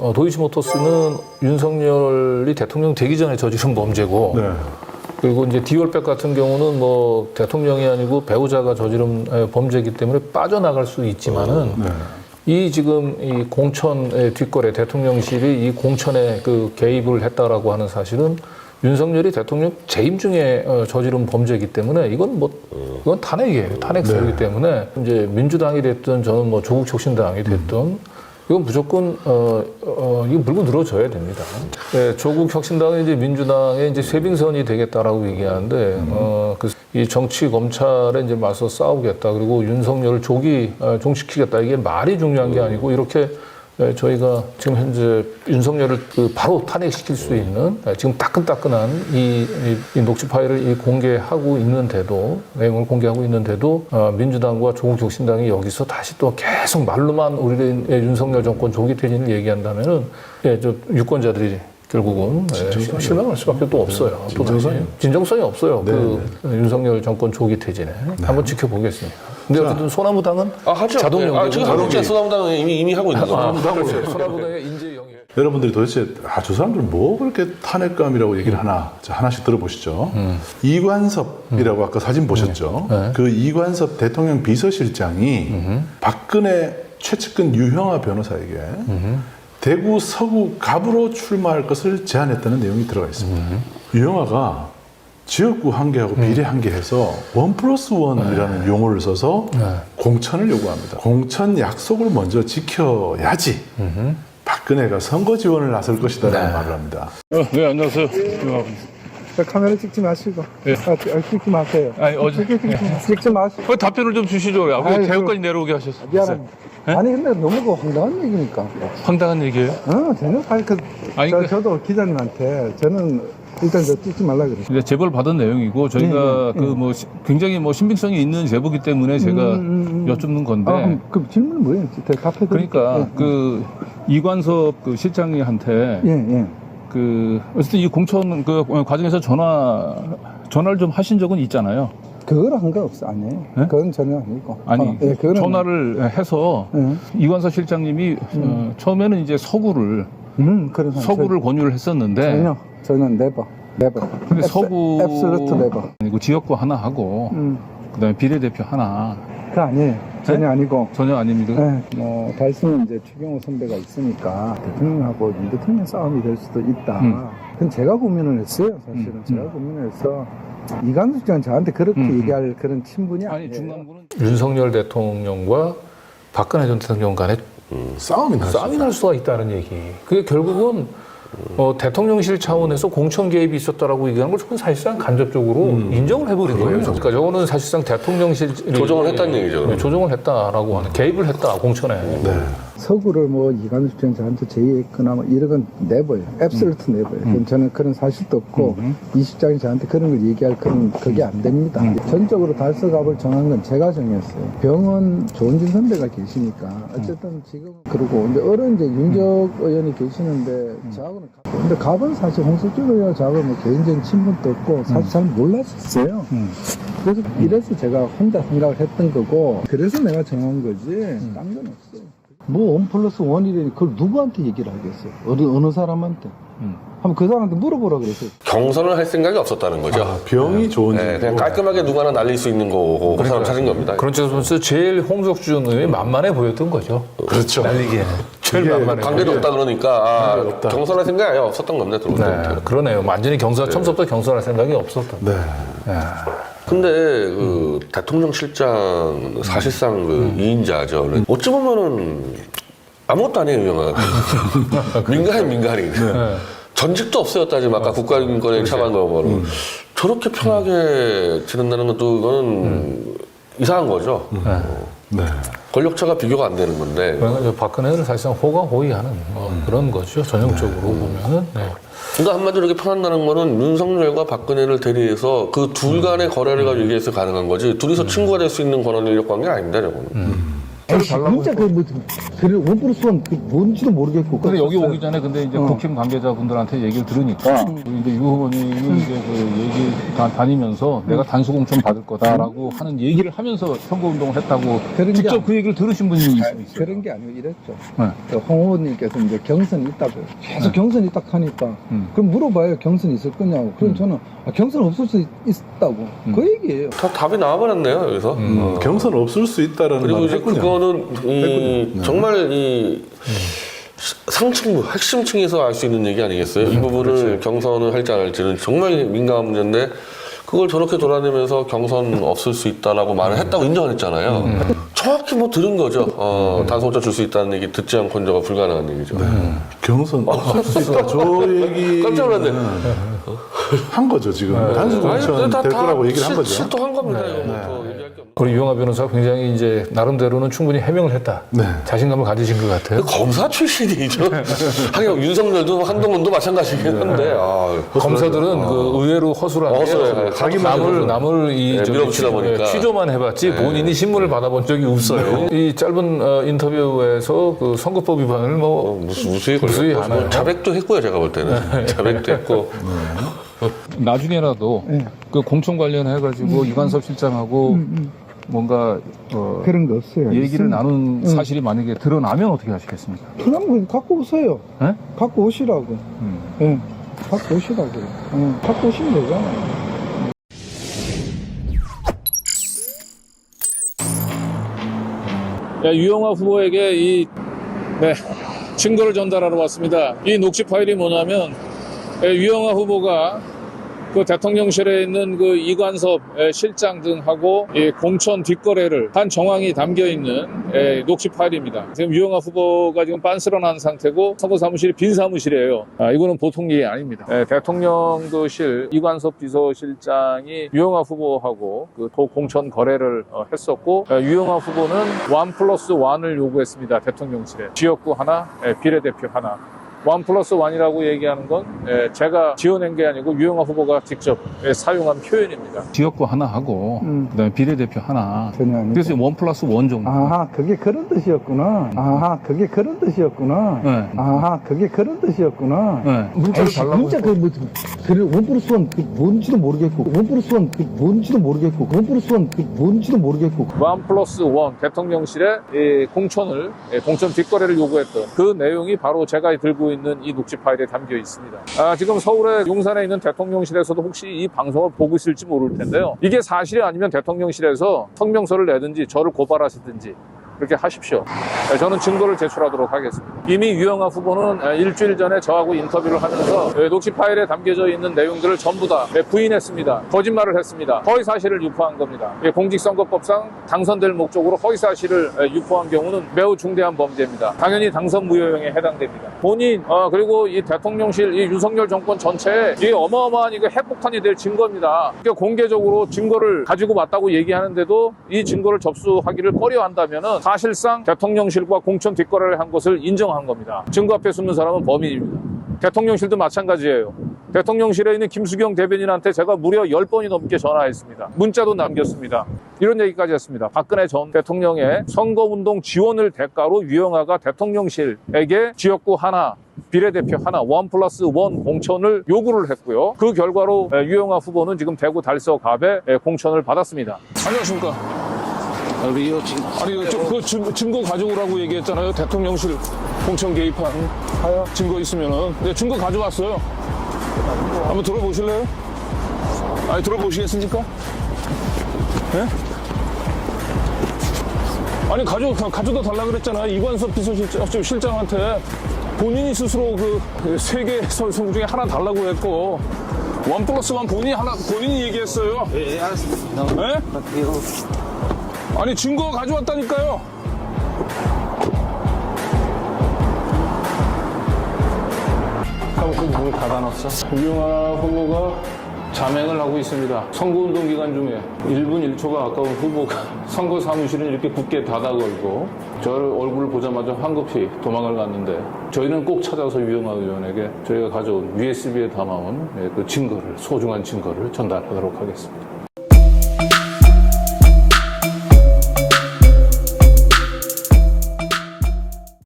어, 도이치모터스는 윤석열이 대통령 되기 전에 저지른 범죄고 네. 그리고 이제 디올백 같은 경우는 뭐 대통령이 아니고 배우자가 저지른 에, 범죄이기 때문에 빠져나갈 수 있지만은 네. 이 지금 이 공천의 뒷거래 대통령실이 이 공천에 그 개입을 했다라고 하는 사실은 윤석열이 대통령 재임 중에 어, 저지른 범죄이기 때문에 이건 뭐 이건 탄핵이에요 탄핵 사유이기 때문에 이제 민주당이 됐든 저는 뭐 조국 혁신당이 됐든 이건 무조건 어, 어 이거 물고 늘어져야 됩니다. 네, 조국 혁신당은 이제 민주당의 이제 쇄빙선이 되겠다라고 얘기하는데 어그이 정치 검찰에 이제 맞서 싸우겠다. 그리고 윤석열을 조기 어, 종식시키겠다. 이게 말이 중요한 게 아니고 이렇게 예, 저희가 지금 현재 윤석열을 그 바로 탄핵시킬 수 있는 예, 지금 따끈따끈한 이, 이, 이 녹취 파일을 이 공개하고 있는데도 내용을 공개하고 있는데도 어, 민주당과 조국 혁신당이 여기서 다시 또 계속 말로만 우리의 윤석열 정권 조기 퇴진을 얘기한다면은 예, 저 유권자들이 결국은 예, 실망할 수밖에 또 없어요. 또 다시 진정성이 없어요. 그 윤석열 정권 조기 퇴진에 한번 지켜보겠습니다. 근데 어쨌든 소나무당은 아 하죠. 자동 네. 아. 지금 하고 있죠. 소나무당은 이미 이미 하고 있는 거죠. 아. 소나무당의 인재 영역. 여러분들이 도대체 아, 저 사람들 뭐 그렇게 탄핵감이라고 얘기를 하나 자, 하나씩 들어보시죠. 이관섭이라고 아까 사진 보셨죠. 네. 그 이관섭 대통령 비서실장이 박근혜 최측근 유형아 변호사에게 대구 서구 갑으로 출마할 것을 제안했다는 내용이 들어가 있습니다. 유형아가 지역구 한 개하고 비례 한개 해서 원 플러스 원이라는 용어를 써서 공천을 요구합니다. 공천 약속을 먼저 지켜야지 박근혜가 선거 지원을 나설 것이다라는 말을 합니다. 어, 네, 안녕하세요. 저 카메라 찍지 마시고. 예. 아, 아, 찍지 마세요. 아니, 어제- 찍지, 찍지, 찍지 마시고. 어, 답변을 좀 주시죠. 왜 아이, 대구까지 내려오게 하셨어요? 미안합니다. 아니, 근데 너무 그 황당한 얘기니까. 황당한 얘기예요. 어, 전혀, 아니, 그, 아니, 저, 그- 저도 기자님한테 저는 일단 저 찍지 말라 그랬어요. 이제 제보를 받은 내용이고 저희가 그 뭐 굉장히 뭐 신빙성이 있는 제보기 때문에 제가 음, 음, 음. 여쭙는 건데 아, 그럼, 그럼 질문은 뭐예요? 제가 답해 드릴게요. 그러니까 그 이관섭 그 실장이한테 예, 예. 그 어쨌든 이 공천 그 과정에서 전화 전화를 좀 하신 적은 있잖아요. 그걸 한 거 없어, 아니에요. 예? 그건 전혀 아니고. 아니 어, 예, 전화를 해서 예. 이관섭 실장님이 어, 처음에는 이제 서구를 음, 서구를 권유를 했었는데 전혀, 저는 네버. 네버. 근데 서구 앱솔루트 네버. 아니고 지역구 하나 하고 음, 그다음에 비례대표 하나 그거 아니에요. 전혀 아니고. 전혀 아닙니다. 네, 뭐 달성은 이제 추경호 선배가 있으니까 대통령하고 윤 대통령 싸움이 될 수도 있다. 음. 그건 제가 고민을 했어요. 사실은 제가 고민을 해서 이관수 씨는 저한테 그렇게 음, 음. 얘기할 그런 친분이 아니 아니에요. 중간부는 윤석열 대통령과 박근혜 전 대통령 간에 싸움이 나죠. 싸움이 날 수가 있다는 얘기. 그게 결국은 어, 대통령실 차원에서 공천 개입이 있었다라고 얘기하는 걸 저는 사실상 간접적으로 인정을 해버린 거예요. 그러니까 저거는 사실상 대통령실 조정을 했다는 얘기죠, 그러면. 조정을 했다라고 하는 개입을 했다 공천에. 네. 서구를 뭐 이관수 씨는 저한테 제의했거나 뭐 이런 건 내버요. 앱솔루트 내버요. 그럼 저는 그런 사실도 없고 이 실장이 저한테 그런 걸 얘기할 그런 그게 안 됩니다. 전적으로 달서갑을 정한 건 제가 정했어요. 병원 조은진 선배가 계시니까 어쨌든 지금 그러고 근데 어른 이제 윤적 의원이 계시는데 저하고는 가- 근데 갑은 사실 홍석준 의원 저하고 뭐 개인적인 친분도 없고 사실 잘 몰랐었어요. 그래서 이래서 제가 혼자 생각을 했던 거고 그래서 내가 정한 거지 딴 건 없어요. 뭐원 플러스 원이라니 그걸 누구한테 얘기를 하겠어요? 어느 어느 사람한테? 한번 그 사람한테 물어보라 그랬어요. 경선을 할 생각이 없었다는 거죠. 아, 병이 좋은 네, 그냥 집. 깔끔하게 누구 하나 날릴 수 있는 거고 그 사람 찾은 겁니다. 그런 측에서 제일 홍석준 의원이 만만해 보였던 거죠. 그렇죠. 날리기에는 제일 이게 만만해. 관계도. 없다 그러니까 아, 없다. 경선할 생각이 아예 없었던 겁니다. 들어올 네, 때부터. 그러네요. 완전히 경선 처음부터 경선할 생각이 없었던. 네. 근데 그 대통령 실장 사실상 그 이인자죠. 어찌 보면은 아무것도 아니에요, 유명한. 민간인 민간인. 전직도 없어요, 따지면 아까 국가인권에 참한 거는 저렇게 편하게 지낸다는 것도 이거는 이상한 거죠. 네. 권력차가 비교가 안 되는 건데. 그러니까 저 박근혜는 사실상 호가호위하는 뭐 그런 거죠. 전형적으로 보면은. 네. 그러니까 한마디로 이렇게 편한다는 거는 윤석열과 박근혜를 대리해서 그 둘 간의 거래를 가지고 얘기해서 가능한 거지 둘이서 친구가 될 수 있는 권한 인력 관계 아닙니다, 저거는. 아이씨, 진짜 그뭐 그래 원 플러스 원그 뭔지도 모르겠고. 근데 여기 그거 오기 전에 근데 이제 어. 국힘 관계자분들한테 얘기를 들으니까 이제 유 후보님이 이제 그 얘기 다 다니면서 내가 단수 공천 받을 거다라고 하는 얘기를 하면서 선거 운동을 했다고 그런 게 직접 아니- 그 얘기를 들으신 분이 있어요. 아니, 그런 게 아니고 이랬죠. 네. 그홍 후보님께서 이제 경선이 있다고 계속 경선이 딱 하니까 음. 그럼 물어봐요 경선 있을 거냐고 그럼 저는 아, 경선 없을 수 있, 있다고 그 얘기예요. 다 답이 나와버렸네요 여기서. 어. 경선 없을 수 있다라는 그리고 말을 이제 했군요. 그거는 이 했군요. 네. 정말 이 상층부 핵심층에서 알 수 있는 얘기 아니겠어요? 이 부분을 경선을 할지 안 할지는 정말 민감한 문제인데 그걸 저렇게 돌아내면서 경선 없을 수 있다라고 말을 했다고 인정을 했잖아요. 정확히 뭐 들은 거죠. 어, 단소자 줄 수 있다는 얘기 듣지 않고는 저가 불가능한 얘기죠. 경선 없을 수 있다. 저 얘기 깜짝 놀랐네. 한 거죠 지금 단수 아니, 공천 다- 될다 거라고 얘기를 한 실- 거죠. 실토한 겁니다. 게 없네. 우리 유영아 변호사 가 굉장히 이제 나름대로는 충분히 해명을 했다. 네. 자신감을 가지신 것 같아요. 검사 출신이죠. 하긴 윤석열도 한동훈도 마찬가지긴 한데 아, 검사들은 그 의외로 허술한 게 허술해요. 자기만 남을 남을 이 네, 저기 밀어붙이다 취- 보니까. 취조만 해봤지 본인이 신문을 받아본 적이 없어요. 이 짧은 어, 인터뷰에서 그 선거법 위반을 뭐 어, 무슨 무수히 무수히 하나요? 자백도 했고요 제가 볼 때는 자백도 했고 나중에라도 네. 그 공천 관련해가지고 이관섭 실장하고 뭔가 어, 그런 거 없어요. 얘기를 있으면 나눈 사실이 만약에 드러나면 어떻게 하시겠습니까? 그냥 뭐 갖고 오세요. 네? 갖고 오시라고. 음. 예. 갖고 오시라고. 예. 갖고 오시면 되잖아요. 야, 유영아 후보에게 이 네, 증거를 전달하러 왔습니다. 이 녹취 파일이 뭐냐면 예, 유영아 후보가 그 대통령실에 있는 그 이관섭 예, 실장 등하고 이 공천 뒷거래를 한 정황이 담겨 있는 예, 녹취 파일입니다. 지금 유영아 후보가 지금 빤스런한 상태고 선거 사무실이 빈 사무실이에요. 아, 이거는 보통 일이 아닙니다. 예, 대통령도실 이관섭 비서실장이 유영아 후보하고 그 도 공천 거래를 어, 했었고 어, 유영아 후보는 원 플러스 원을 요구했습니다. 대통령실에 지역구 하나, 예, 비례대표 하나. 원 플러스 원이라고 얘기하는 건 예, 제가 지어낸 게 아니고 유영아 후보가 직접 예, 사용한 표현입니다. 지역구 하나 하고 음. 그다음에 비례대표 하나. 그래서 원 플러스 원 정도. 아하, 그게 그런 뜻이었구나. 아하, 그게 그런 뜻이었구나. 네. 아하, 그게 그런 뜻이었구나. 네. 달라고 문자 그뭐 그래 원 플러스 원 그 뭔지도 모르겠고 원 플러스 원 그 뭔지도 모르겠고 원 플러스 원 그 뭔지도 모르겠고 원 플러스 원 대통령실에 이 공천을 예, 공천 뒷거래를 요구했던 그 내용이 바로 제가 들고 있는 이 녹취 파일에 담겨 있습니다. 아, 지금 서울의 용산에 있는 대통령실에서도 혹시 이 방송을 보고 있을지 모를 텐데요. 이게 사실이 아니면 대통령실에서 성명서를 내든지 저를 고발하시든지 그렇게 하십시오. 네, 저는 증거를 제출하도록 하겠습니다. 이미 유영아 후보는 에, 일주일 전에 저하고 인터뷰를 하면서 에, 녹취 파일에 담겨져 있는 내용들을 전부 다 에, 부인했습니다. 거짓말을 했습니다. 허위 사실을 유포한 겁니다. 예, 공직선거법상 당선될 목적으로 허위 사실을 에, 유포한 경우는 매우 중대한 범죄입니다. 당연히 당선 무효형에 해당됩니다. 본인 어, 그리고 이 대통령실 이 윤석열 정권 전체에 이 어마어마한 이거 핵폭탄이 될 증거입니다. 그러니까 공개적으로 증거를 가지고 왔다고 얘기하는데도 이 증거를 접수하기를 꺼려한다면은 사실상 대통령실과 공천 뒷거래를 한 것을 인정한 겁니다. 증거 앞에 숨는 사람은 범인입니다. 대통령실도 마찬가지예요. 대통령실에 있는 김수경 대변인한테 제가 무려 10번이 넘게 전화했습니다. 문자도 남겼습니다. 이런 얘기까지 했습니다. 박근혜 전 대통령의 선거운동 지원을 대가로 유영아가 대통령실에게 지역구 하나, 비례대표 하나, 원 플러스 원 공천을 요구를 했고요. 그 결과로 에, 유영아 후보는 지금 대구 달서갑에 에, 공천을 받았습니다. 안녕하십니까. 우리요 지금 아니, 저, 그 증, 증거 가져오라고 얘기했잖아요. 대통령실 공천 개입한 증거 있으면은. 네, 증거 가져왔어요. 한번 들어보실래요? 아니, 들어보시겠습니까? 예? 아니, 가져, 가- 가져다 달라 그랬잖아요. 이관섭 비서실장, 지금 실장한테 본인이 스스로 그 세계 선수 중에 하나 달라고 했고, 원 플러스 원 본인이 하나, 본인이 얘기했어요. 예, 예 알았습니다. 예? 아니, 증거 가져왔다니까요. 문 닫아놨어. 유영아 후보가 자맹을 하고 있습니다. 선거운동 기간 중에 1분 1초가 아까운 후보가 선거 사무실은 이렇게 굳게 닫아 걸고 저를 얼굴을 보자마자 황급히 도망을 갔는데 저희는 꼭 찾아서 유영아 의원에게 저희가 가져온 USB에 담아온 예, 그 증거를 소중한 증거를 전달하도록 하겠습니다.